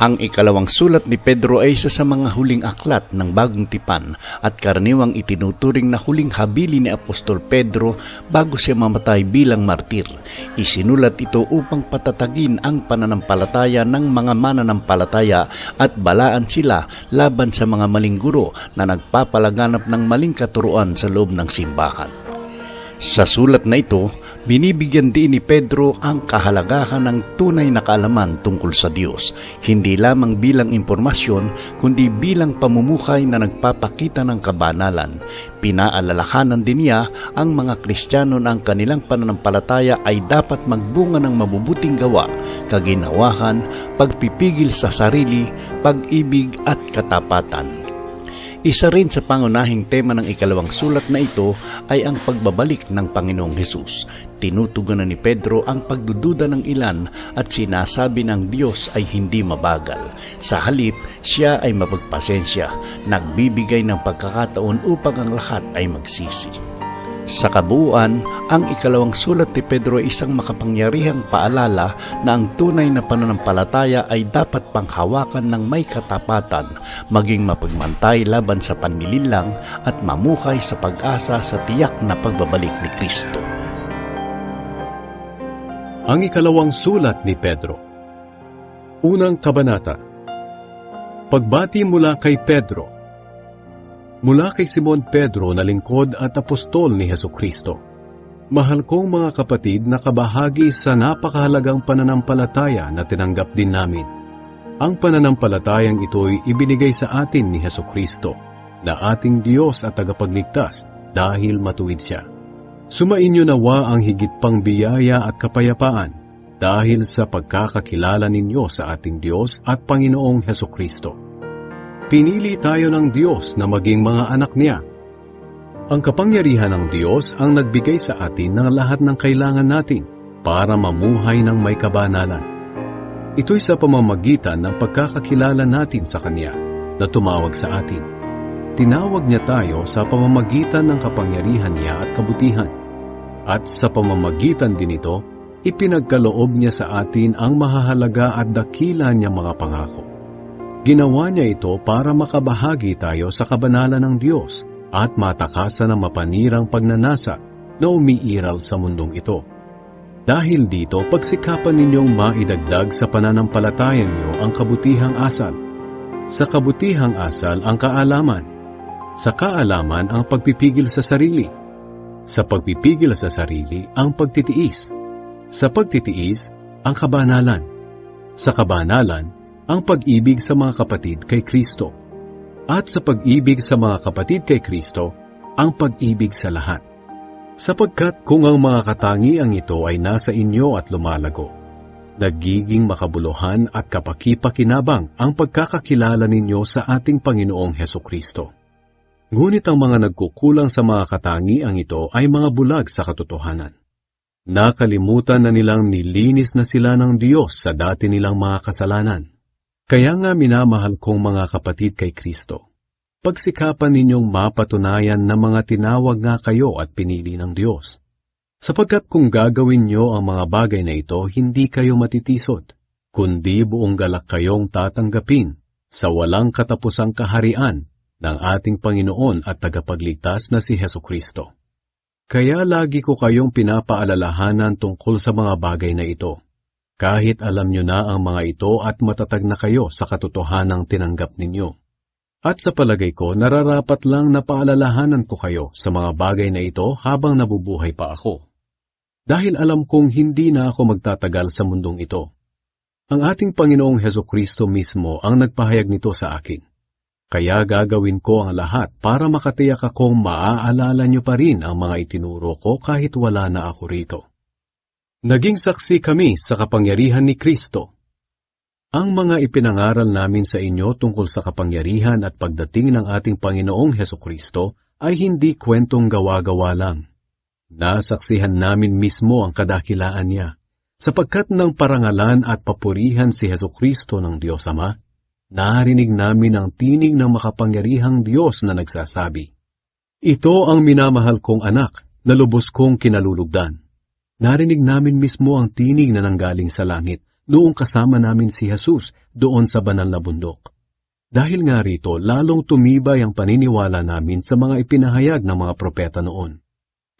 Ang ikalawang sulat ni Pedro ay isa sa mga huling aklat ng bagong tipan at karaniwang itinuturing na huling habili ni Apostol Pedro bago siya mamatay bilang martir. Isinulat ito upang patatagin ang pananampalataya ng mga mananampalataya at balaan sila laban sa mga maling guro na nagpapalaganap ng maling katuruan sa loob ng simbahan. Sa sulat na ito, binibigyan din ni Pedro ang kahalagahan ng tunay na kaalaman tungkol sa Diyos, hindi lamang bilang impormasyon, kundi bilang pamumuhay na nagpapakita ng kabanalan. Pinaalalahanan din niya ang mga Kristiyano na ang kanilang pananampalataya ay dapat magbunga ng mabubuting gawa, kaginawahan, pagpipigil sa sarili, pag-ibig at katapatan. Isa rin sa pangunahing tema ng ikalawang sulat na ito ay ang pagbabalik ng Panginoong Hesus. Tinutugunan ni Pedro ang pagdududa ng ilan at sinasabi ng Diyos ay hindi mabagal. Sa halip, siya ay mapagpasensya, nagbibigay ng pagkakataon upang ang lahat ay magsisi. Sa kabuuan, ang ikalawang sulat ni Pedro ay isang makapangyarihang paalala na ang tunay na pananampalataya ay dapat panghawakan ng may katapatan, maging mapagmantay laban sa panlilinlang at mamuhay sa pag-asa sa tiyak na pagbabalik ni Kristo. Ang ikalawang sulat ni Pedro. Unang kabanata. Pagbati mula kay Pedro. Mula kay Simon Pedro na lingkod at apostol ni Heso Kristo. Mahal kong mga kapatid na kabahagi sa napakahalagang pananampalataya na tinanggap din namin. Ang pananampalatayang ito'y ibinigay sa atin ni Heso Kristo na ating Diyos at tagapagligtas dahil matuwid siya. Sumainyo nawa ang higit pang biyaya at kapayapaan dahil sa pagkakakilala ninyo sa ating Diyos at Panginoong Heso Kristo. Pinili tayo ng Diyos na maging mga anak niya. Ang kapangyarihan ng Diyos ang nagbigay sa atin ng lahat ng kailangan natin para mamuhay ng may kabanalan. Ito'y sa pamamagitan ng pagkakakilala natin sa Kanya na tumawag sa atin. Tinawag niya tayo sa pamamagitan ng kapangyarihan niya at kabutihan. At sa pamamagitan din ito, ipinagkaloob niya sa atin ang mahahalaga at dakila niya mga pangako. Ginawa niya ito para makabahagi tayo sa kabanalan ng Diyos at matakasan ng mapanirang pagnanasa na umiiral sa mundong ito. Dahil dito, pagsikapan ninyong maidagdag sa pananampalatayan niyo ang kabutihang asal. Sa kabutihang asal ang kaalaman. Sa kaalaman ang pagpipigil sa sarili. Sa pagpipigil sa sarili ang pagtitiis. Sa pagtitiis ang kabanalan. Sa kabanalan ang pag-ibig sa mga kapatid kay Kristo. At sa pag-ibig sa mga kapatid kay Kristo, ang pag-ibig sa lahat. Sapagkat kung ang mga katangiang ito ay nasa inyo at lumalago, nagiging makabuluhan at kapakipakinabang ang pagkakakilala ninyo sa ating Panginoong Heso Kristo. Ngunit ang mga nagkukulang sa mga katangiang ito ay mga bulag sa katotohanan. Nakalimutan na nilang nilinis na sila ng Diyos sa dati nilang mga kasalanan. Kaya nga minamahal kong mga kapatid kay Kristo. Pagsikapan ninyong mapatunayan na mga tinawag nga kayo at pinili ng Diyos. Sapagkat kung gagawin nyo ang mga bagay na ito, hindi kayo matitisod, kundi buong galak kayong tatanggapin sa walang katapusang kaharian ng ating Panginoon at tagapagligtas na si Heso Kristo. Kaya lagi ko kayong pinapaalalahanan tungkol sa mga bagay na ito kahit alam nyo na ang mga ito at matatag na kayo sa katotohanang tinanggap ninyo. At sa palagay ko, nararapat lang na paalalahanan ko kayo sa mga bagay na ito habang nabubuhay pa ako. Dahil alam kong hindi na ako magtatagal sa mundong ito. Ang ating Panginoong Heso Kristo mismo ang nagpahayag nito sa akin. Kaya gagawin ko ang lahat para makatiyak akong maaalala nyo pa rin ang mga itinuro ko kahit wala na ako rito. Naging saksi kami sa kapangyarihan ni Kristo. Ang mga ipinangaral namin sa inyo tungkol sa kapangyarihan at pagdating ng ating Panginoong Heso Kristo ay hindi kwentong gawa-gawa lang. Nasaksihan namin mismo ang kadakilaan niya, sapagkat ng parangalan at papurihan si Heso Kristo ng Diyos Ama, narinig namin ang tinig ng makapangyarihang Diyos na nagsasabi, Ito ang minamahal kong anak na lubos kong kinalulugdan. Narinig namin mismo ang tinig na nanggaling sa langit noong kasama namin si Jesus doon sa banal na bundok. Dahil nga rito, lalong tumibay ang paniniwala namin sa mga ipinahayag ng mga propeta noon.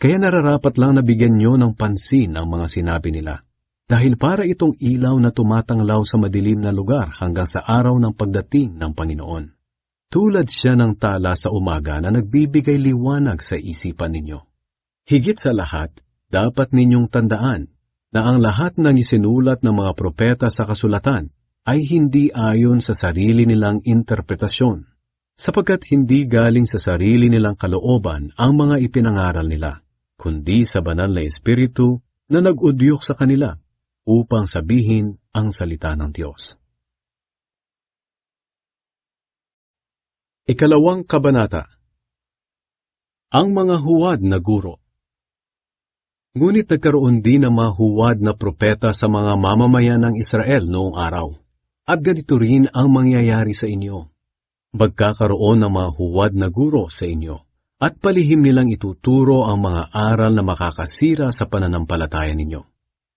Kaya nararapat lang na bigyan nyo ng pansin ang mga sinabi nila. Dahil para itong ilaw na tumatanglaw sa madilim na lugar hanggang sa araw ng pagdating ng Panginoon. Tulad siya ng tala sa umaga na nagbibigay liwanag sa isipan ninyo. Higit sa lahat, dapat ninyong tandaan na ang lahat ng isinulat ng mga propeta sa kasulatan ay hindi ayon sa sarili nilang interpretasyon, sapagkat hindi galing sa sarili nilang kalooban ang mga ipinangaral nila, kundi sa banal na Espiritu na nag-udyok sa kanila upang sabihin ang salita ng Diyos. Ikalawang Kabanata Ang mga huwad na guro Ngunit nagkaroon din ng mga huwad na propeta sa mga mamamayan ng Israel noong araw. At ganito rin ang mangyayari sa inyo. Magkakaroon ng mga huwad na guro sa inyo, at palihim nilang ituturo ang mga aral na makakasira sa pananampalataya ninyo.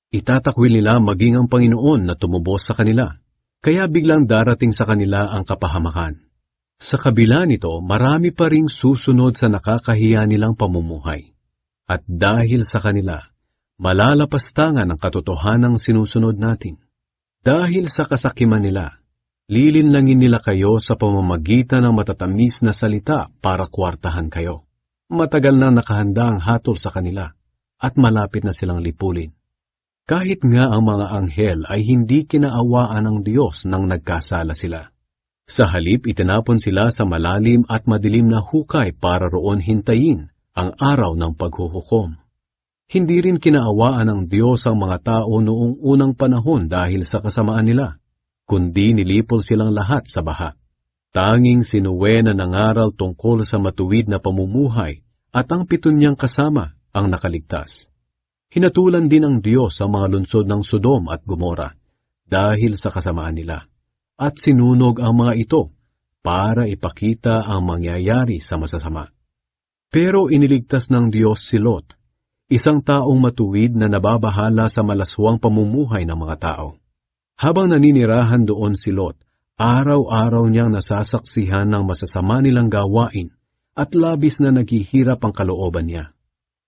Itatakwil nila maging ang Panginoon na tumubos sa kanila, kaya biglang darating sa kanila ang kapahamakan. Sa kabila nito, marami pa ring susunod sa nakakahiya nilang pamumuhay. At dahil sa kanila, malalapastangan ang katotohanang sinusunod natin. Dahil sa kasakiman nila, lilinlangin nila kayo sa pamamagitan ng matatamis na salita para kwartahan kayo. Matagal na nakahanda ang hatol sa kanila at malapit na silang lipulin. Kahit nga ang mga anghel ay hindi kinaawaan ng Diyos nang nagkasala sila. Sa halip itinapon sila sa malalim at madilim na hukay para roon hintayin ang araw ng paghuhukom. Hindi rin kinaawaan ng Diyos ang mga tao noong unang panahon dahil sa kasamaan nila, kundi nilipol silang lahat sa baha. Tanging si Noe na nangaral tungkol sa matuwid na pamumuhay at ang pitun niyang kasama ang nakaligtas. Hinatulan din ng Diyos ang mga lunsod ng Sodom at Gomora dahil sa kasamaan nila, at sinunog ang mga ito para ipakita ang mangyayari sa masasama. Pero iniligtas ng Diyos si Lot isang taong matuwid na nababahala sa malaswang pamumuhay ng mga tao. Habang naninirahan doon si Lot, araw-araw niyang nasasaksihan ng masasama nilang gawain at labis na naghihirap ang kalooban niya.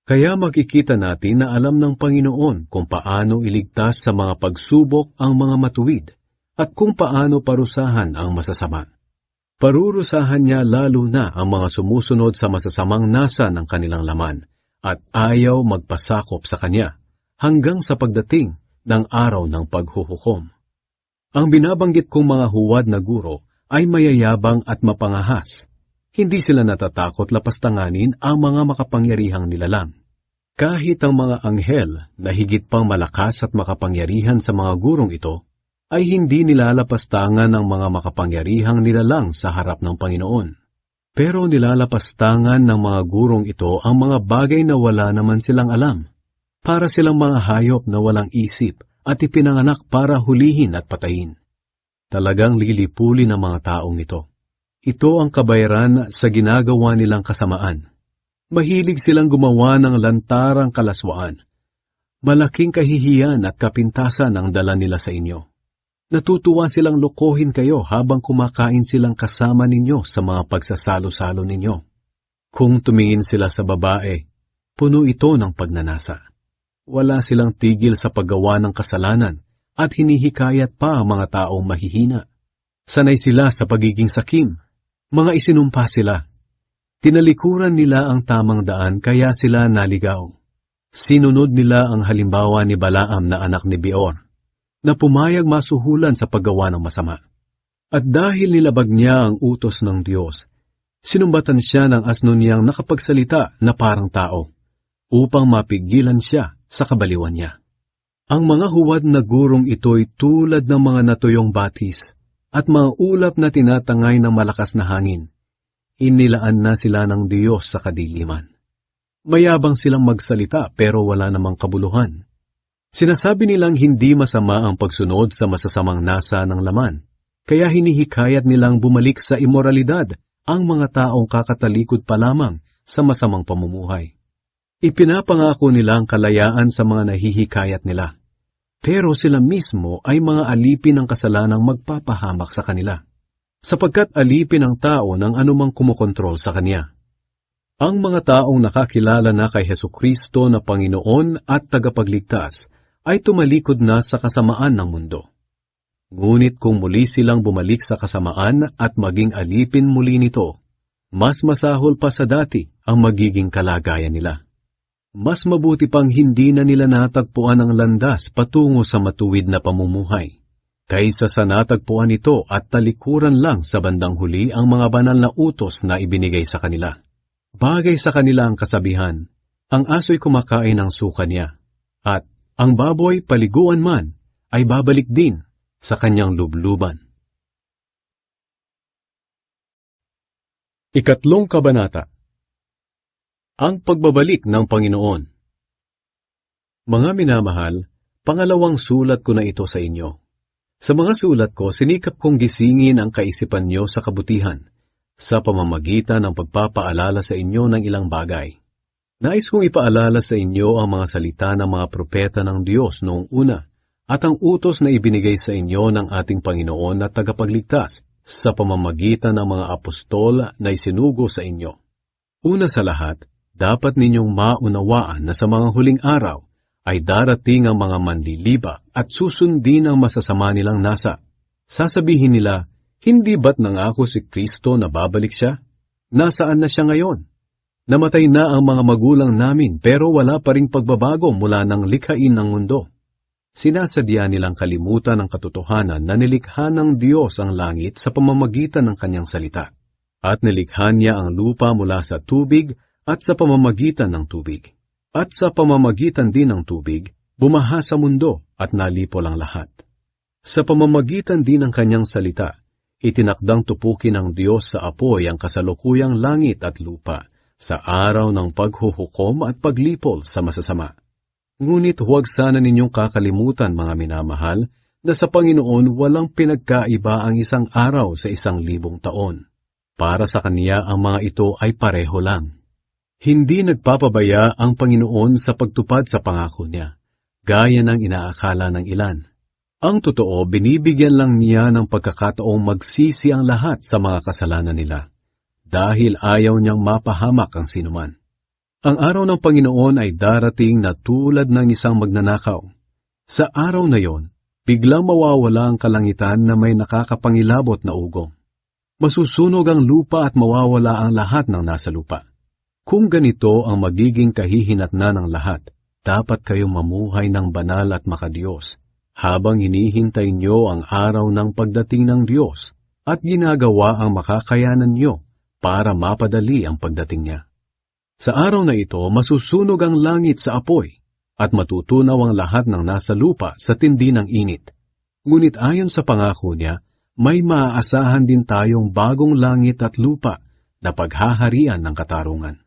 Kaya makikita natin na alam ng Panginoon kung paano iligtas sa mga pagsubok ang mga matuwid at kung paano parusahan ang masasama. Parurusahan niya lalo na ang mga sumusunod sa masasamang nasa ng kanilang laman at ayaw magpasakop sa kanya hanggang sa pagdating ng araw ng paghuhukom. Ang binabanggit kong mga huwad na guro ay mayayabang at mapangahas. Hindi sila natatakot lapastanganin ang mga makapangyarihang nilalang. Kahit ang mga anghel na higit pang malakas at makapangyarihan sa mga gurong ito, ay hindi nilalapastangan ng mga makapangyarihang nilalang sa harap ng Panginoon. Pero nilalapastangan ng mga gurong ito ang mga bagay na wala naman silang alam. Para silang mga hayop na walang isip at ipinanganak para hulihin at patayin. Talagang lilipulin ng mga taong ito. Ito ang kabayaran sa ginagawa nilang kasamaan. Mahilig silang gumawa ng lantarang kalaswaan. Malaking kahihiyan at kapintasan ang dala nila sa inyo. Natutuwa silang lokohin kayo habang kumakain silang kasama ninyo sa mga pagsasalo-salo ninyo. Kung tumingin sila sa babae, puno ito ng pagnanasa. Wala silang tigil sa paggawa ng kasalanan at hinihikayat pa ang mga taong mahihina. Sanay sila sa pagiging sakim. Mga isinumpa sila. Tinalikuran nila ang tamang daan kaya sila naligaw. Sinunod nila ang halimbawa ni Balaam na anak ni Beor na pumayag masuhulan sa paggawa ng masama. At dahil nilabag niya ang utos ng Diyos, sinumbatan siya ng asno niyang nakapagsalita na parang tao, upang mapigilan siya sa kabaliwan niya. Ang mga huwad na gurong ito'y tulad ng mga natuyong batis at mga ulap na tinatangay ng malakas na hangin. Inilaan na sila ng Diyos sa kadiliman. Mayabang silang magsalita pero wala namang kabuluhan. Sinasabi nilang hindi masama ang pagsunod sa masasamang nasa ng laman, kaya hinihikayat nilang bumalik sa imoralidad ang mga taong kakatalikod pa lamang sa masamang pamumuhay. Ipinapangako nila ang kalayaan sa mga nahihikayat nila. Pero sila mismo ay mga alipin ng kasalanang magpapahamak sa kanila, sapagkat alipin ang tao ng anumang kumokontrol sa kanya. Ang mga taong nakakilala na kay Heso Kristo na Panginoon at tagapagligtas ay tumalikod na sa kasamaan ng mundo. Ngunit kung muli silang bumalik sa kasamaan at maging alipin muli nito, mas masahol pa sa dati ang magiging kalagayan nila. Mas mabuti pang hindi na nila natagpuan ang landas patungo sa matuwid na pamumuhay, kaysa sa natagpuan ito at talikuran lang sa bandang huli ang mga banal na utos na ibinigay sa kanila. Bagay sa kanila ang kasabihan, ang aso'y kumakain ng suka niya, at ang baboy paliguan man ay babalik din sa kanyang lubluban. Ikatlong Kabanata Ang pagbabalik ng Panginoon Mga minamahal, pangalawang sulat ko na ito sa inyo. Sa mga sulat ko, sinikap kong gisingin ang kaisipan nyo sa kabutihan, sa pamamagitan ng pagpapaalala sa inyo ng ilang bagay. Nais kong ipaalala sa inyo ang mga salita ng mga propeta ng Diyos noong una, at ang utos na ibinigay sa inyo ng ating Panginoon at tagapagligtas sa pamamagitan ng mga apostol na isinugo sa inyo. Una sa lahat, dapat ninyong maunawaan na sa mga huling araw ay darating ang mga manliliba at susundin ang masasama nilang nasa. Sasabihin nila, hindi ba't nangako si Kristo na babalik siya? Nasaan na siya ngayon? Namatay na ang mga magulang namin pero wala pa ring pagbabago mula ng likhain ng mundo. Sinasadya nilang kalimutan ang katotohanan na nilikha ng Diyos ang langit sa pamamagitan ng kanyang salita. At nilikha niya ang lupa mula sa tubig at sa pamamagitan ng tubig. At sa pamamagitan din ng tubig, bumaha sa mundo at nalipo lang lahat. Sa pamamagitan din ng kanyang salita, itinakdang tupukin ng Diyos sa apoy ang kasalukuyang langit at lupa sa araw ng paghuhukom at paglipol sa masasama. Ngunit huwag sana ninyong kakalimutan, mga minamahal, na sa Panginoon walang pinagkaiba ang isang araw sa isang libong taon. Para sa Kanya ang mga ito ay pareho lang. Hindi nagpapabaya ang Panginoon sa pagtupad sa pangako niya, gaya ng inaakala ng ilan. Ang totoo, binibigyan lang niya ng pagkakataong magsisi ang lahat sa mga kasalanan nila, dahil ayaw niyang mapahamak ang sinuman. Ang araw ng Panginoon ay darating na tulad ng isang magnanakaw. Sa araw na yon, biglang mawawala ang kalangitan na may nakakapangilabot na ugong. Masusunog ang lupa at mawawala ang lahat ng nasa lupa. Kung ganito ang magiging kahihinatna ng lahat, dapat kayong mamuhay ng banal at makadiyos, habang hinihintay nyo ang araw ng pagdating ng Diyos at ginagawa ang makakayanan nyo para mapadali ang pagdating niya. Sa araw na ito, masusunog ang langit sa apoy at matutunaw ang lahat ng nasa lupa sa tindi ng init. Ngunit ayon sa pangako niya, may maaasahan din tayong bagong langit at lupa na paghaharian ng katarungan.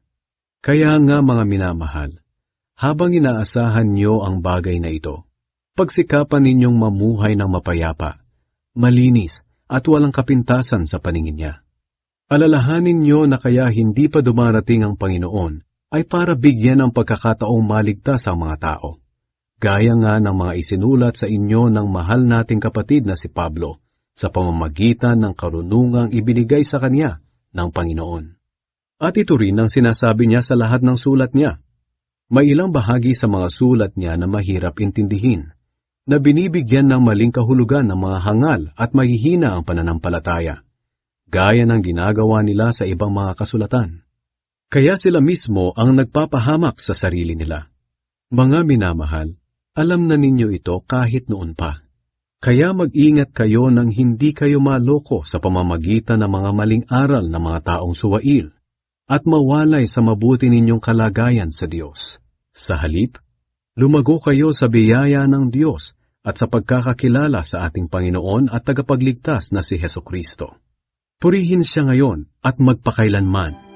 Kaya nga mga minamahal, habang inaasahan niyo ang bagay na ito, pagsikapan ninyong mamuhay ng mapayapa, malinis at walang kapintasan sa paningin niya. Alalahanin niyo na kaya hindi pa dumarating ang Panginoon ay para bigyan ng pagkakataong maligtas ang mga tao. Gaya nga ng mga isinulat sa inyo ng mahal nating kapatid na si Pablo sa pamamagitan ng karunungang ibinigay sa kanya ng Panginoon. At ito rin ang sinasabi niya sa lahat ng sulat niya. May ilang bahagi sa mga sulat niya na mahirap intindihin, na binibigyan ng maling kahulugan ng mga hangal at mahihina ang pananampalataya, gaya ng ginagawa nila sa ibang mga kasulatan. Kaya sila mismo ang nagpapahamak sa sarili nila. Mga minamahal, alam na ninyo ito kahit noon pa. Kaya mag-ingat kayo nang hindi kayo maloko sa pamamagitan ng mga maling aral ng mga taong suwail at mawalay sa mabuti ninyong kalagayan sa Diyos. Sa halip, lumago kayo sa biyaya ng Diyos at sa pagkakakilala sa ating Panginoon at tagapagligtas na si Heso Kristo. Purihin siya ngayon at magpakailanman.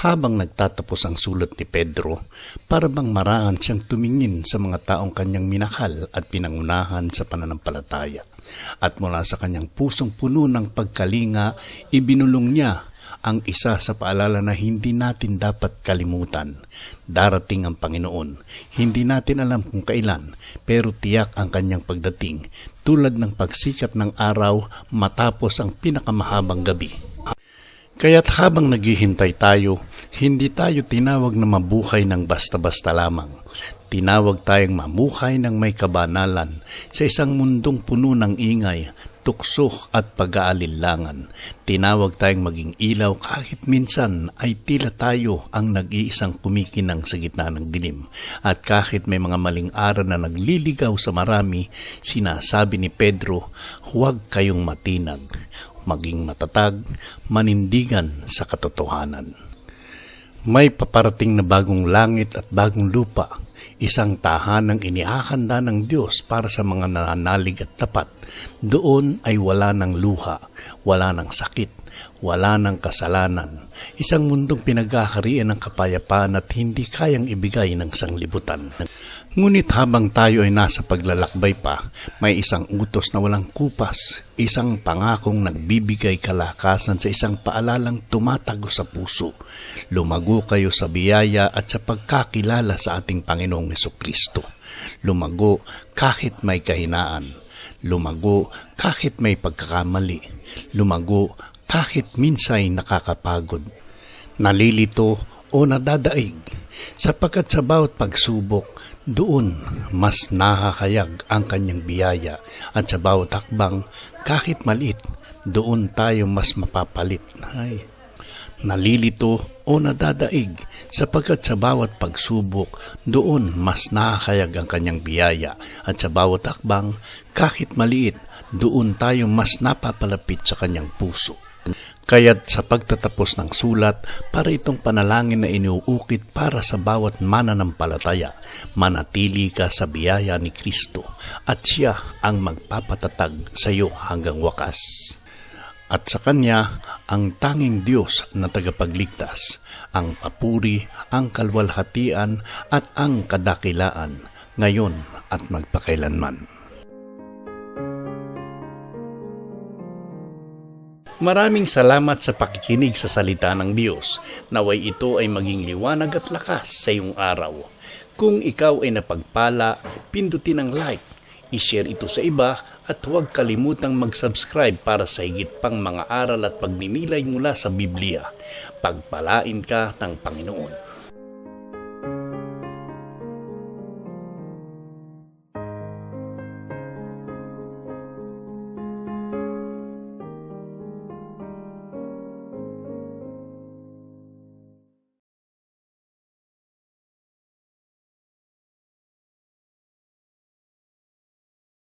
Habang nagtatapos ang sulat ni Pedro, para bang maraan siyang tumingin sa mga taong kanyang minakal at pinangunahan sa pananampalataya. At mula sa kanyang pusong puno ng pagkalinga, ibinulong niya ang isa sa paalala na hindi natin dapat kalimutan. Darating ang Panginoon. Hindi natin alam kung kailan, pero tiyak ang kanyang pagdating, tulad ng pagsikat ng araw matapos ang pinakamahabang gabi. Kaya't habang naghihintay tayo, hindi tayo tinawag na mabuhay ng basta-basta lamang. Tinawag tayong mamuhay ng may kabanalan sa isang mundong puno ng ingay, tukso at pag-aalinlangan. Tinawag tayong maging ilaw kahit minsan ay tila tayo ang nag-iisang kumikinang sa gitna ng dilim. At kahit may mga maling aral na nagliligaw sa marami, sinasabi ni Pedro, huwag kayong matinag maging matatag, manindigan sa katotohanan. May paparating na bagong langit at bagong lupa, isang tahanang iniahanda ng Diyos para sa mga nananalig at tapat. Doon ay wala ng luha, wala ng sakit, wala ng kasalanan. Isang mundong pinagkakarian ng kapayapaan at hindi kayang ibigay ng sanglibutan. Ngunit habang tayo ay nasa paglalakbay pa, may isang utos na walang kupas, isang pangakong nagbibigay kalakasan sa isang paalalang tumatago sa puso. Lumago kayo sa biyaya at sa pagkakilala sa ating Panginoong Heso Kristo. Lumago kahit may kahinaan. Lumago kahit may pagkakamali. Lumago kahit minsay nakakapagod. Nalilito o nadadaig sapagkat sa bawat pagsubok doon mas nakakayag ang kanyang biyaya at sa bawat hakbang kahit maliit doon tayo mas mapapalit. Ay, nalilito o nadadaig sapagkat sa bawat pagsubok doon mas nakakayag ang kanyang biyaya at sa bawat hakbang kahit maliit doon tayo mas napapalapit sa kanyang puso. Kaya't sa pagtatapos ng sulat, para itong panalangin na inuukit para sa bawat mananampalataya, manatili ka sa biyaya ni Kristo at siya ang magpapatatag sa iyo hanggang wakas. At sa Kanya, ang tanging Diyos na tagapagligtas, ang papuri, ang kalwalhatian at ang kadakilaan, ngayon at magpakailanman. Maraming salamat sa pakikinig sa salita ng Diyos. Naway ito ay maging liwanag at lakas sa iyong araw. Kung ikaw ay napagpala, pindutin ang like, ishare ito sa iba at huwag kalimutang mag-subscribe para sa higit pang mga aral at pagninilay mula sa Biblia. Pagpalain ka ng Panginoon.